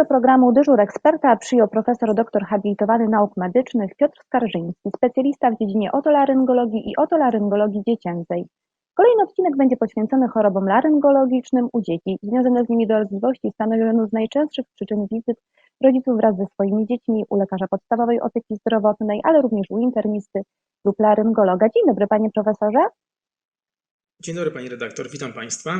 do programu Dyżur Eksperta przyjął profesor doktor habilitowany nauk medycznych Piotr Skarżyński, specjalista w dziedzinie otolaryngologii i otolaryngologii dziecięcej. Kolejny odcinek będzie poświęcony chorobom laryngologicznym u dzieci. Związane z nimi dolegliwości stanowią jedną z najczęstszych przyczyn wizyt rodziców wraz ze swoimi dziećmi u lekarza podstawowej opieki zdrowotnej, ale również u internisty lub laryngologa. Dzień dobry panie profesorze. Dzień dobry pani redaktor, witam państwa.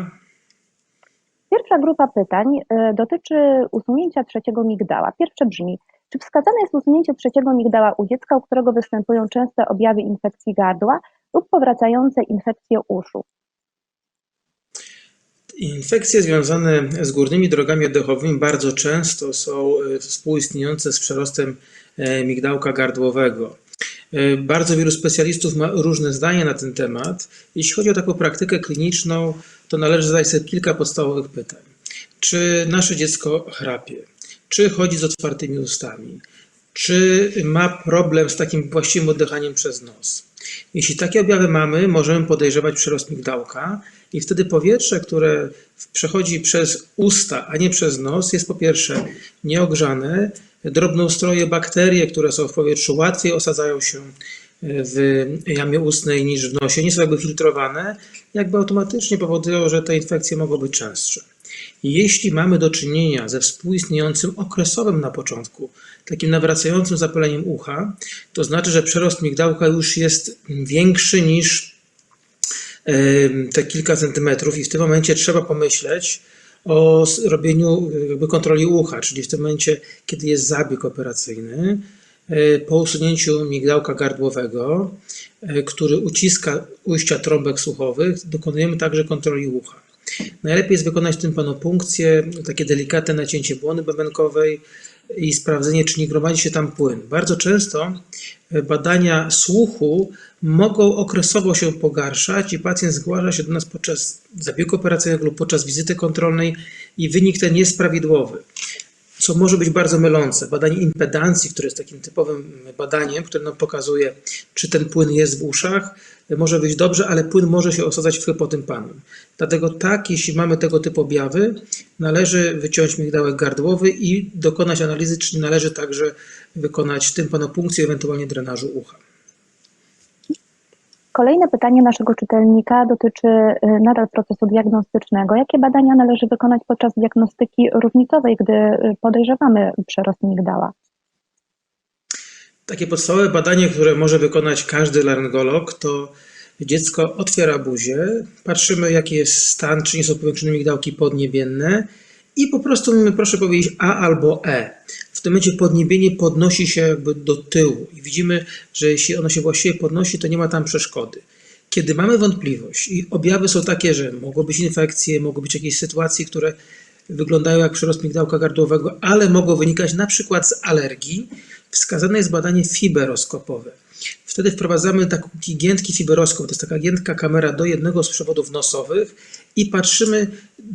Pierwsza grupa pytań y, dotyczy usunięcia trzeciego migdała. Pierwsze brzmi, czy wskazane jest usunięcie trzeciego migdała u dziecka, u którego występują częste objawy infekcji gardła lub powracające infekcje uszu? Infekcje związane z górnymi drogami oddechowymi bardzo często są e, współistniejące z przerostem e, migdałka gardłowego. E, Bardzo wielu specjalistów ma różne zdanie na ten temat. Jeśli chodzi o taką praktykę kliniczną, to należy zadać sobie kilka podstawowych pytań. Czy nasze dziecko chrapie? Czy chodzi z otwartymi ustami? Czy ma problem z takim właściwym oddychaniem przez nos? Jeśli takie objawy mamy, możemy podejrzewać przyrost migdałka i wtedy powietrze, które przechodzi przez usta, a nie przez nos, jest po pierwsze nieogrzane, drobnoustroje bakterie, które są w powietrzu, łatwiej osadzają się w jamie ustnej niż w nosie, nie są jakby filtrowane, jakby automatycznie powodują, że te infekcje mogą być częstsze. Jeśli mamy do czynienia ze współistniejącym okresowym na początku, takim nawracającym zapaleniem ucha, to znaczy, że przerost migdałka już jest większy niż te kilka centymetrów i w tym momencie trzeba pomyśleć o robieniu jakby kontroli ucha, czyli w tym momencie, kiedy jest zabieg operacyjny, e, po usunięciu migdałka gardłowego, e, który uciska ujścia trąbek słuchowych, dokonujemy także kontroli ucha. Najlepiej jest wykonać w tym panopunkcję, takie delikatne nacięcie błony bębenkowej i sprawdzenie, czy nie gromadzi się tam płyn. Bardzo często e, badania słuchu mogą okresowo się pogarszać i pacjent zgłasza się do nas podczas zabiegu operacyjnego lub podczas wizyty kontrolnej i wynik ten jest prawidłowy co może być bardzo mylące. Badanie impedancji, które jest takim typowym badaniem, które nam pokazuje, czy ten płyn jest w uszach, może być dobrze, ale płyn może się osadzać w hypotympanem. Dlatego tak, jeśli mamy tego typu objawy, należy wyciąć migdałek gardłowy i dokonać analizy, czy należy także wykonać tympanopunkcję, ewentualnie drenażu ucha. Kolejne pytanie naszego czytelnika dotyczy y, nadal procesu diagnostycznego. Jakie badania należy wykonać podczas diagnostyki różnicowej, gdy y, podejrzewamy przerost migdała? Takie podstawowe badanie, które może wykonać każdy laryngolog, to dziecko otwiera buzię, patrzymy jaki jest stan, czy nie są powiększone migdałki podniebienne i po prostu mówimy, proszę powiedzieć A albo E. W tym momencie podniebienie podnosi się jakby do tyłu i widzimy, że jeśli ono się właściwie podnosi, to nie ma tam przeszkody. Kiedy mamy wątpliwość i objawy są takie, że mogą być infekcje, mogą być jakieś sytuacje, które wyglądają jak przyrost migdałka gardłowego, ale mogą wynikać na przykład z alergii, wskazane jest badanie fiberoskopowe. Wtedy wprowadzamy taki giętki fiberoskop, to jest taka giętka kamera do jednego z przewodów nosowych i patrzymy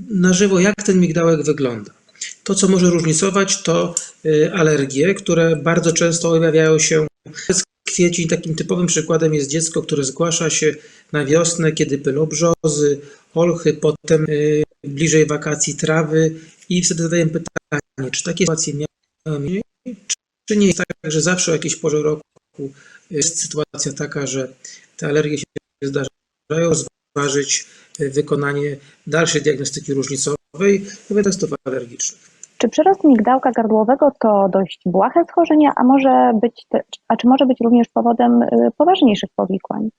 na żywo, jak ten migdałek wygląda. To, co może różnicować, to y, alergie, które bardzo często objawiają się przez kwiecień. Takim typowym przykładem jest dziecko, które zgłasza się na wiosnę, kiedy pylą-brzozy, olchy, potem y, bliżej wakacji trawy i wtedy zadajemy pytanie, czy takie sytuacje miały czy nie jest tak, że zawsze o jakiejś porze roku jest sytuacja taka, że te alergie się zdarzają, zważyć y, wykonanie dalszej diagnostyki różnicowej testów alergicznych. Czy przyrost migdałka gardłowego to dość błahe schorzenie, a może być, te, a czy może być również powodem y, poważniejszych powikłań?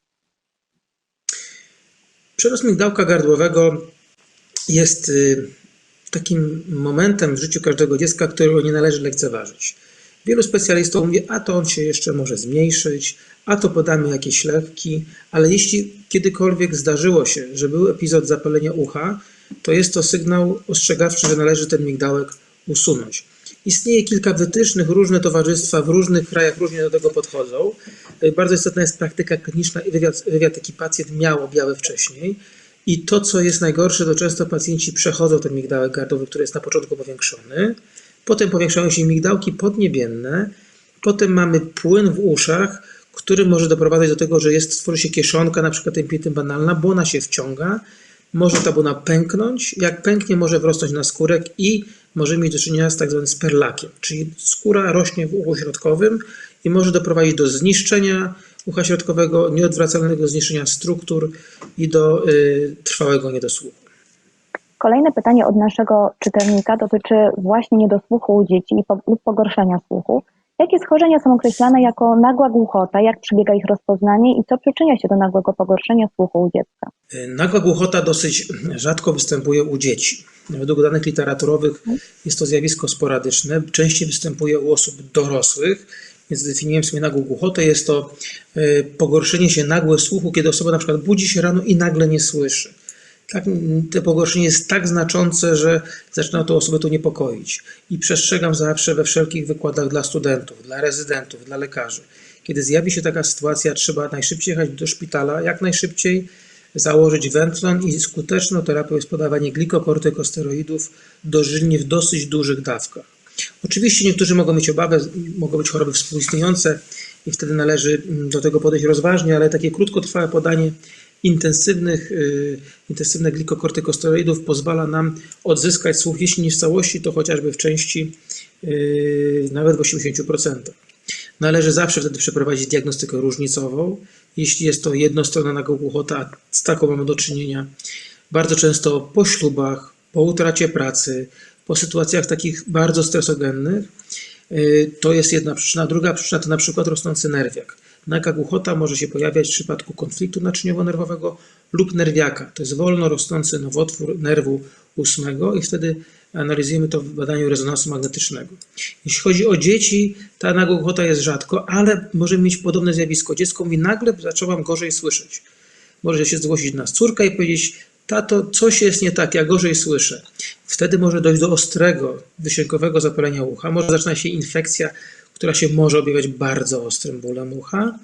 Przerost migdałka gardłowego jest y, takim momentem w życiu każdego dziecka, którego nie należy lekceważyć. Wielu specjalistów mówi, a to on się jeszcze może zmniejszyć, a to podamy jakieś leki, ale jeśli kiedykolwiek zdarzyło się, że był epizod zapalenia ucha, to jest to sygnał ostrzegawczy, że należy ten migdałek usunąć. Istnieje kilka wytycznych, różne towarzystwa w różnych krajach różnie do tego podchodzą. Y, Bardzo istotna jest praktyka kliniczna i wywiad, wywiad taki pacjent miał objawy wcześniej. I to, co jest najgorsze, to często pacjenci przechodzą ten migdałek gardłowy, który jest na początku powiększony. Potem powiększają się migdałki podniebienne. Potem mamy płyn w uszach, który może doprowadzać do tego, że jest, tworzy się kieszonka, na przykład banalna, błona się wciąga, może ta błona pęknąć. Jak pęknie, może wrosnąć na skórek i możemy mieć do czynienia z tak zwanym sperlakiem, czyli skóra rośnie w uchu środkowym i może doprowadzić do zniszczenia ucha środkowego, nieodwracalnego zniszczenia struktur i do y, trwałego niedosłuchu. Kolejne pytanie od naszego czytelnika dotyczy właśnie niedosłuchu u dzieci lub pogorszenia słuchu. Jakie schorzenia są określane jako nagła głuchota, jak przebiega ich rozpoznanie i co przyczynia się do nagłego pogorszenia słuchu u dziecka? Y, Nagła głuchota dosyć rzadko występuje u dzieci. Według danych literaturowych jest to zjawisko sporadyczne, częściej występuje u osób dorosłych, więc definiujemy sobie nagłą głuchotę. Jest to y, pogorszenie się nagłe słuchu, kiedy osoba na przykład budzi się rano i nagle nie słyszy. Tak, to pogorszenie jest tak znaczące, że zaczyna to osobę to niepokoić. I przestrzegam zawsze we wszelkich wykładach dla studentów, dla rezydentów, dla lekarzy. Kiedy zjawi się taka sytuacja, trzeba najszybciej jechać do szpitala, jak najszybciej założyć wętlon i skuteczną terapią jest podawanie glikokortykosteroidów dożylnie w dosyć dużych dawkach. Oczywiście niektórzy mogą mieć obawę, mogą być choroby współistniejące i wtedy należy mm, do tego podejść rozważnie, ale takie krótkotrwałe podanie intensywnych, y, intensywnych glikokortykosteroidów pozwala nam odzyskać słuch, jeśli nie w całości, to chociażby w części y, nawet w 80%. Należy zawsze wtedy przeprowadzić diagnostykę różnicową. Jeśli jest to jednostronna nagłogłuchota, z taką mamy do czynienia bardzo często po ślubach, po utracie pracy, po sytuacjach takich bardzo stresogennych. Y, To jest jedna przyczyna. Druga przyczyna to na przykład rosnący nerwiak. Nagła głuchota może się pojawiać w przypadku konfliktu naczyniowo-nerwowego lub nerwiaka. To jest wolno rosnący nowotwór nerwu ósmego i wtedy analizujemy to w badaniu rezonansu magnetycznego. Jeśli chodzi o dzieci, ta nagła głuchota jest rzadko, ale możemy mieć podobne zjawisko. Dziecko mówi, nagle zaczęłam gorzej słyszeć. Może się zgłosić nas córka i powiedzieć, tato, coś jest nie tak, ja gorzej słyszę. Wtedy może dojść do ostrego, wysiłkowego zapalenia ucha. Może zaczyna się infekcja, która się może objawiać bardzo ostrym bólem ucha,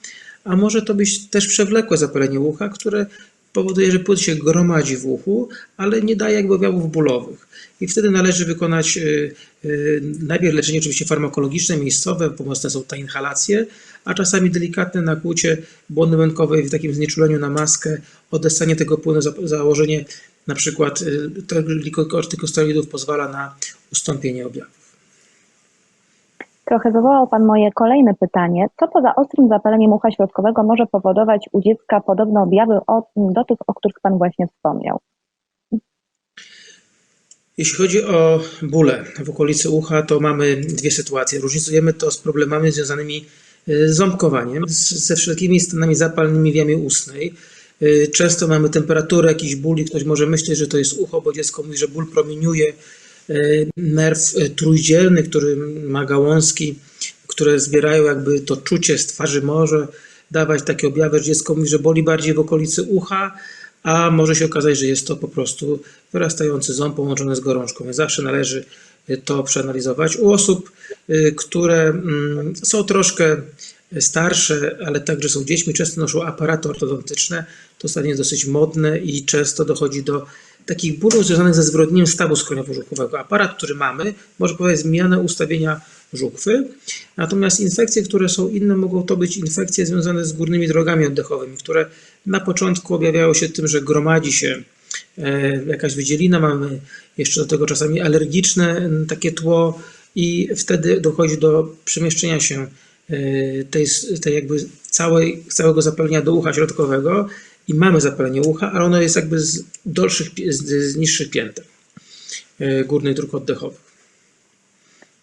a może to być też przewlekłe zapalenie ucha, które powoduje, że płyn się gromadzi w uchu, ale nie daje jakby objawów bólowych. I wtedy należy wykonać y, y, najpierw leczenie oczywiście farmakologiczne, miejscowe, pomocne są te inhalacje, a czasami delikatne nakłucie błony łękowej w takim znieczuleniu na maskę, odessanie tego płynu, za- założenie na przykład y, glikokortykosteroidów pozwala na ustąpienie objawów. Trochę wywołał Pan moje kolejne pytanie. Co poza ostrym zapaleniem ucha środkowego może powodować u dziecka podobne objawy do tych, o których Pan właśnie wspomniał? Jeśli chodzi o bóle w okolicy ucha, to mamy dwie sytuacje. Różnicujemy to z problemami związanymi y, z ząbkowaniem, ze wszelkimi stanami zapalnymi w jamie ustnej. Y, Często mamy temperaturę, jakiś ból i ktoś może myśleć, że to jest ucho, bo dziecko mówi, że ból promieniuje nerw y, trójdzielny, który ma gałązki, które zbierają jakby to czucie z twarzy, może dawać takie objawy, że dziecko mówi, że boli bardziej w okolicy ucha, a może się okazać, że jest to po prostu wyrastający ząb połączony z gorączką. Więc zawsze należy y, to przeanalizować. U osób, które mm, są troszkę starsze, ale także są dziećmi, często noszą aparaty ortodontyczne, to stanie jest dosyć modne i często dochodzi do takich bólów związanych ze zwrodnieniem stawu skroniowo-żuchwowego. Aparat, który mamy, może powodować zmianę ustawienia żuchwy, natomiast infekcje, które są inne, mogą to być infekcje związane z górnymi drogami oddechowymi, które na początku objawiają się tym, że gromadzi się e, jakaś wydzielina, mamy jeszcze do tego czasami alergiczne takie tło i wtedy dochodzi do przemieszczenia się e, tej, tej jakby całej, całego zapalenia do ucha środkowego i mamy zapalenie ucha, ale ono jest jakby z dolszych, z, z niższych pięter e, górnych dróg oddechowych.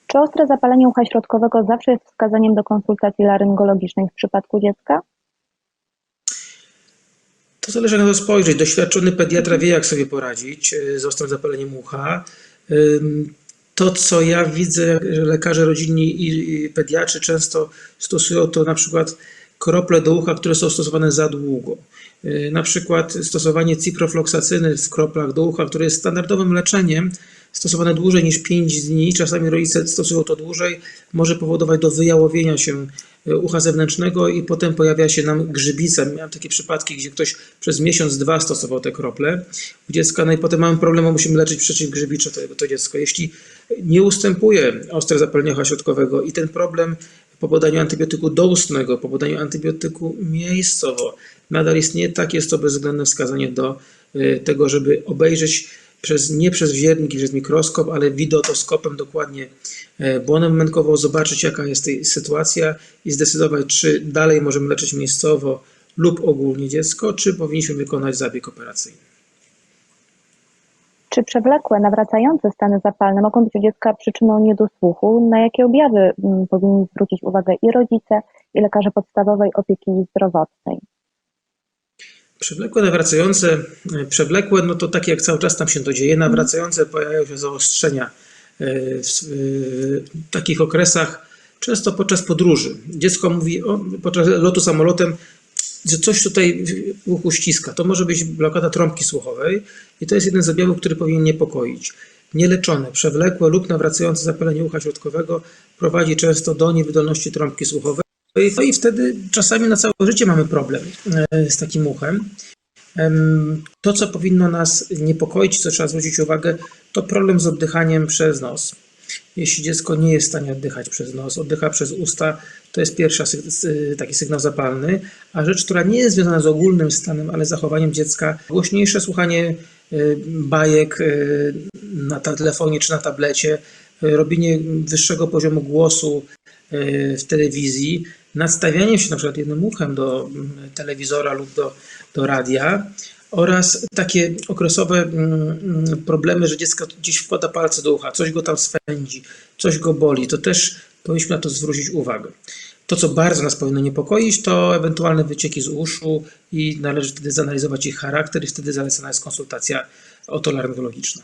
Czy ostre zapalenie ucha środkowego zawsze jest wskazaniem do konsultacji laryngologicznej w przypadku dziecka? To zależy na to spojrzeć. Doświadczony pediatra wie, jak sobie poradzić e, z ostrym zapaleniem ucha. To, co ja widzę, że lekarze rodzinni i i pediatrzy często stosują, to na przykład krople do ucha, które są stosowane za długo. Yy, Na przykład stosowanie ciprofloksacyny w kroplach do ucha, które jest standardowym leczeniem, stosowane dłużej niż 5 dni, czasami rodzice stosują to dłużej, może powodować do wyjałowienia się e, ucha zewnętrznego i potem pojawia się nam grzybica. Miałem takie przypadki, gdzie ktoś przez miesiąc, dwa stosował te krople u dziecka, no i potem mamy problem, bo musimy leczyć przeciwgrzybicze to, to dziecko. Jeśli nie ustępuje ostre zapalenie ucha środkowego i ten problem po podaniu antybiotyku doustnego, po podaniu antybiotyku miejscowo nadal istnieje, tak jest to bezwzględne wskazanie do y, tego, żeby obejrzeć przez, nie przez wziernik i przez mikroskop, ale wideotoskopem dokładnie e, błonę mękową, zobaczyć jaka jest tej sytuacja i zdecydować, czy dalej możemy leczyć miejscowo lub ogólnie dziecko, czy powinniśmy wykonać zabieg operacyjny. Czy przewlekłe, nawracające stany zapalne mogą być u dziecka przyczyną niedosłuchu? Na jakie objawy mm, powinni zwrócić uwagę i rodzice, i lekarze podstawowej opieki zdrowotnej? Przewlekłe, nawracające, e, przewlekłe, no to takie jak cały czas tam się to dzieje, nawracające pojawiają się zaostrzenia e, w, s- w takich okresach, często podczas podróży. Dziecko mówi o, podczas lotu samolotem, że coś tutaj w uchu ściska. To może być blokada trąbki słuchowej i to jest jeden z objawów, który powinien niepokoić. Nieleczone, przewlekłe lub nawracające zapalenie ucha środkowego prowadzi często do niewydolności trąbki słuchowej. No i wtedy czasami na całe życie mamy problem e, z takim uchem. Em, To, co powinno nas niepokoić, co trzeba zwrócić uwagę, to problem z oddychaniem przez nos. Jeśli dziecko nie jest w stanie oddychać przez nos, oddycha przez usta, to jest pierwszy taki sygnał zapalny. A rzecz, która nie jest związana z ogólnym stanem, ale zachowaniem dziecka, głośniejsze słuchanie y, bajek y, na telefonie czy na tablecie, y, robienie wyższego poziomu głosu w telewizji, nadstawianie się na przykład jednym uchem do mm, telewizora lub do, do radia oraz takie okresowe mm, mm, problemy, że dziecko gdzieś wkłada palce do ucha, coś go tam swędzi, coś go boli, to też powinniśmy na to zwrócić uwagę. To, co bardzo nas powinno niepokoić, to ewentualne wycieki z uszu i należy wtedy zanalizować ich charakter i wtedy zalecana jest konsultacja otolaryngologiczna.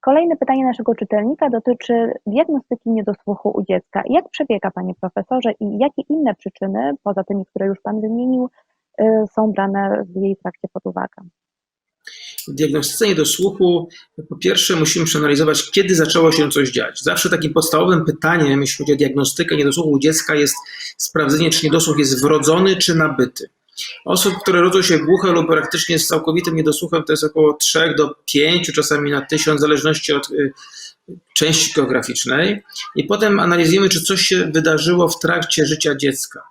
Kolejne pytanie naszego czytelnika dotyczy diagnostyki niedosłuchu u dziecka. Jak przebiega, panie profesorze, i jakie inne przyczyny, poza tymi, które już pan wymienił, są brane w jej trakcie pod uwagę? W diagnostyce niedosłuchu po pierwsze musimy przeanalizować, kiedy zaczęło się coś dziać. Zawsze takim podstawowym pytaniem, jeśli chodzi o diagnostykę niedosłuchu u dziecka, jest sprawdzenie, czy niedosłuch jest wrodzony, czy nabyty. Osób, które rodzą się głuche lub praktycznie z całkowitym niedosłuchem, to jest około 3 do 5, czasami na 1000, w zależności od y, części geograficznej. I potem analizujemy, czy coś się wydarzyło w trakcie życia dziecka.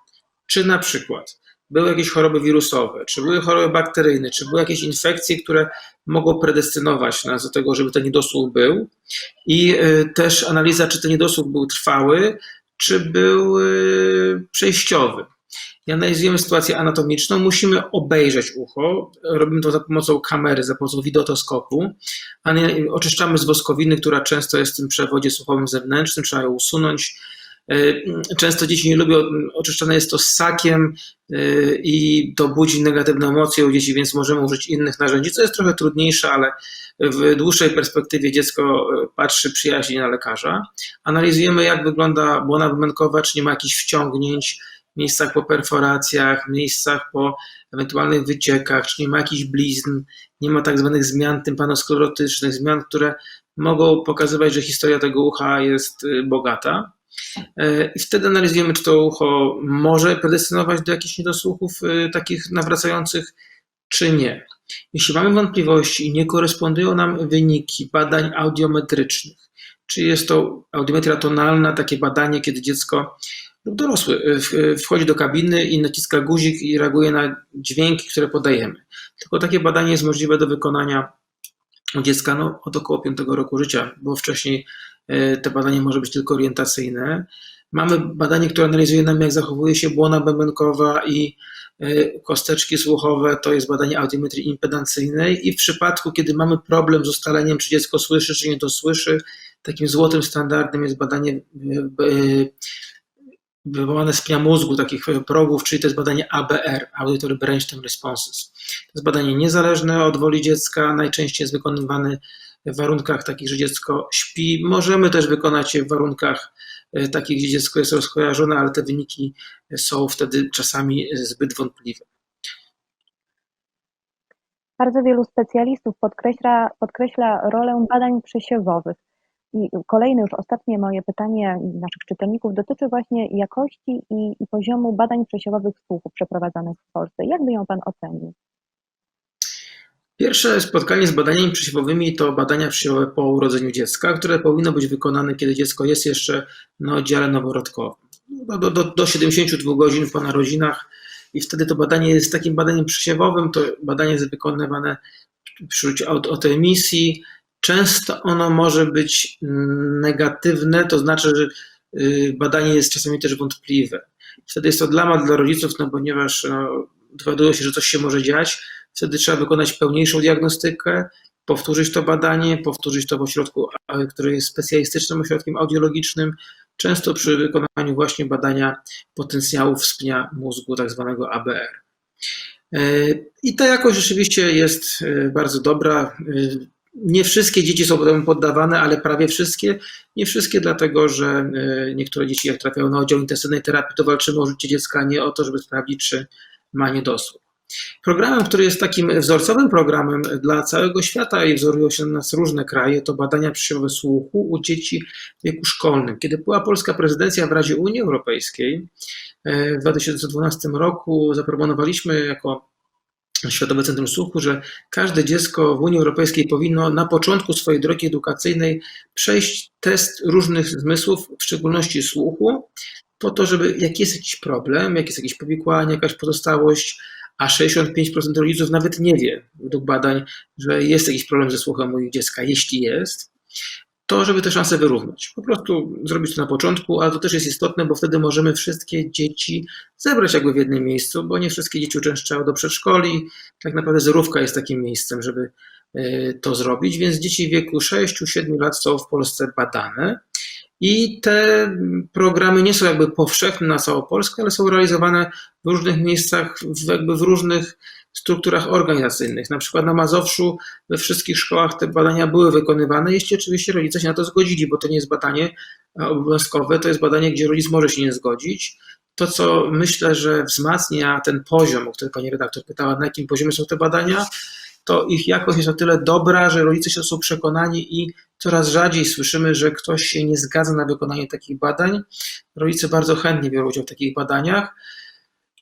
Czy na przykład były jakieś choroby wirusowe, czy były choroby bakteryjne, czy były jakieś infekcje, które mogą predestynować nas do tego, żeby ten niedosłuch był. I y, też analiza, czy ten niedosłuch był trwały, czy był y, przejściowy. I analizujemy sytuację anatomiczną, musimy obejrzeć ucho. Robimy to za pomocą kamery, za pomocą wideotoskopu. Ane- Oczyszczamy z woskowiny, która często jest w tym przewodzie słuchowym zewnętrznym, trzeba ją usunąć. Y, Często dzieci nie lubią, oczyszczane jest to ssakiem y, i to budzi negatywne emocje u dzieci, więc możemy użyć innych narzędzi, co jest trochę trudniejsze, ale w dłuższej perspektywie dziecko y, patrzy przyjaźnie na lekarza. Analizujemy, jak wygląda błona wymenkowa, czy nie ma jakichś wciągnięć miejscach po perforacjach, miejscach po ewentualnych wyciekach, czy nie ma jakichś blizn, nie ma tak zwanych zmian tympanosklerotycznych, zmian, które mogą pokazywać, że historia tego ucha jest bogata. E, I wtedy analizujemy, czy to ucho może predestynować do jakichś niedosłuchów y, takich nawracających, czy nie. Jeśli mamy wątpliwości i nie korespondują nam wyniki badań audiometrycznych, czy jest to audiometria tonalna, takie badanie, kiedy dziecko lub dorosły y, wchodzi do kabiny i naciska guzik i reaguje na dźwięki, które podajemy. Tylko takie badanie jest możliwe do wykonania u dziecka no, od około 5 roku życia, bo wcześniej e, to badanie może być tylko orientacyjne. Mamy badanie, które analizuje nam, jak zachowuje się błona bębenkowa i e, kosteczki słuchowe. To jest badanie audiometrii impedancyjnej i w przypadku, kiedy mamy problem z ustaleniem, czy dziecko słyszy, czy nie to słyszy, takim złotym standardem jest badanie e, wywołane z pnia mózgu, takich progów, czyli to jest badanie ABR, Auditory Brainstem Responses. To jest badanie niezależne od woli dziecka, najczęściej jest wykonywane w warunkach takich, że dziecko śpi. Możemy też wykonać je w warunkach e, takich, gdzie dziecko jest rozkojarzone, ale te wyniki są wtedy czasami zbyt wątpliwe. Bardzo wielu specjalistów podkreśla, podkreśla rolę badań przesiewowych. I kolejne, już ostatnie moje pytanie naszych czytelników dotyczy właśnie jakości i, i poziomu badań przesiewowych słuchu przeprowadzanych w Polsce. Jak by ją Pan ocenił? Pierwsze spotkanie z badaniami przesiewowymi to badania przesiewowe po urodzeniu dziecka, które powinno być wykonane, kiedy dziecko jest jeszcze na oddziale noworodkowym. Do, do, do, do 72 godzin po narodzinach i wtedy to badanie jest takim badaniem przesiewowym, to badanie jest wykonywane przy użyciu autoemisji często ono może być negatywne, to znaczy, że y, badanie jest czasami też wątpliwe. Wtedy jest to dramat dla rodziców, no ponieważ no, się, że coś się może dziać. Wtedy trzeba wykonać pełniejszą diagnostykę, powtórzyć to badanie, powtórzyć to w ośrodku, który jest specjalistycznym ośrodkiem audiologicznym, często przy wykonaniu właśnie badania potencjału wspnia mózgu, tak zwanego ABR. E, I ta jakość rzeczywiście jest e, bardzo dobra. Nie wszystkie dzieci są potem poddawane, ale prawie wszystkie. Nie wszystkie, dlatego że e, niektóre dzieci, jak trafiają na oddział intensywnej terapii, to walczymy o życie dziecka, nie o to, żeby sprawdzić, czy ma niedosłuch. Programem, który jest takim wzorcowym programem dla całego świata i wzorują się na nas różne kraje, to badania przesiewowe słuchu u dzieci w wieku szkolnym. Kiedy była polska prezydencja w Radzie Unii Europejskiej e, w 2012 roku, zaproponowaliśmy jako Światowe Centrum Słuchu, że każde dziecko w Unii Europejskiej powinno na początku swojej drogi edukacyjnej przejść test różnych zmysłów, w szczególności słuchu, po to, żeby jak jest jakiś problem, jak jest jakieś powikłanie, jakaś pozostałość, a 65% rodziców nawet nie wie, według badań, że jest jakiś problem ze słuchem u dziecka. Jeśli jest, to żeby te szanse wyrównać. Po prostu zrobić to na początku, ale to też jest istotne, bo wtedy możemy wszystkie dzieci zebrać jakby w jednym miejscu, bo nie wszystkie dzieci uczęszczają do przedszkoli. Tak naprawdę zerówka jest takim miejscem, żeby e, to zrobić, więc dzieci w wieku 6-7 lat są w Polsce badane. I te programy nie są jakby powszechne na całą Polskę, ale są realizowane w różnych miejscach, jakby w różnych strukturach organizacyjnych. Na przykład na Mazowszu we wszystkich szkołach te badania były wykonywane, jeśli oczywiście rodzice się na to zgodzili, bo to nie jest badanie e, obowiązkowe, to jest badanie, gdzie rodzic może się nie zgodzić. To, co myślę, że wzmacnia ten poziom, o który pani redaktor pytała, na jakim poziomie są te badania, to ich jakość jest o tyle dobra, że rodzice się są przekonani i coraz rzadziej słyszymy, że ktoś się nie zgadza na wykonanie takich badań. Rodzice bardzo chętnie biorą udział w takich badaniach.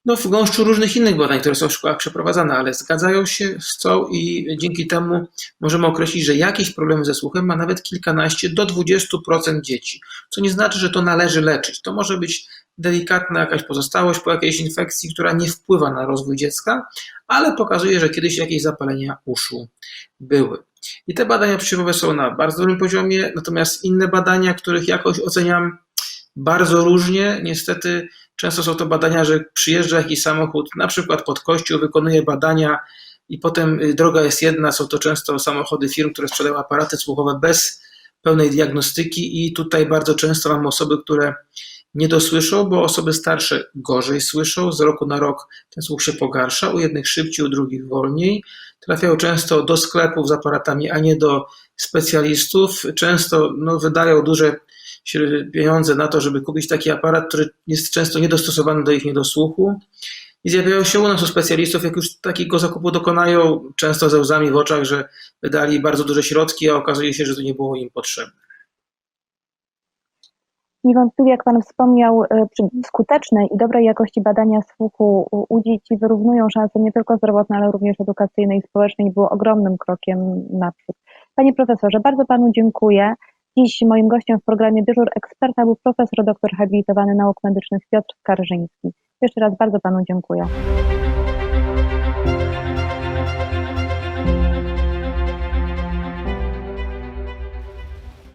No, w gąszczu różnych innych badań, które są w szkołach przeprowadzane, ale zgadzają się, chcą i dzięki temu możemy określić, że jakieś problemy ze słuchem ma nawet kilkanaście do 20% dzieci. Co nie znaczy, że to należy leczyć. To może być delikatna jakaś pozostałość po jakiejś infekcji, która nie wpływa na rozwój dziecka, ale pokazuje, że kiedyś jakieś zapalenia uszu były. I te badania przesiewowe są na bardzo dobrym poziomie, natomiast inne badania, których jakość oceniam bardzo różnie, niestety często są to badania, że przyjeżdża jakiś samochód, na przykład pod kościół, wykonuje badania i potem y, droga jest jedna, są to często samochody firm, które sprzedają aparaty słuchowe bez pełnej diagnostyki i tutaj bardzo często mamy osoby, które nie dosłyszą, bo osoby starsze gorzej słyszą, z roku na rok ten słuch się pogarsza, u jednych szybciej, u drugich wolniej. Trafiają często do sklepów z aparatami, a nie do specjalistów. Często no, wydają duże pieniądze na to, żeby kupić taki aparat, który jest często niedostosowany do ich niedosłuchu. I zjawiają się u nas u specjalistów, jak już takiego zakupu dokonają, często ze łzami w oczach, że wydali bardzo duże środki, a okazuje się, że to nie było im potrzebne. Niewątpliwie, jak Pan wspomniał, przy- skuteczne i dobrej jakości badania słuchu u dzieci wyrównują szanse nie tylko zdrowotne, ale również edukacyjne i społeczne i było ogromnym krokiem naprzód. Panie profesorze, bardzo Panu dziękuję. Dziś moim gościem w programie Dyżur Eksperta był profesor doktor habilitowany nauk medycznych Piotr Skarżyński. Jeszcze raz bardzo Panu dziękuję.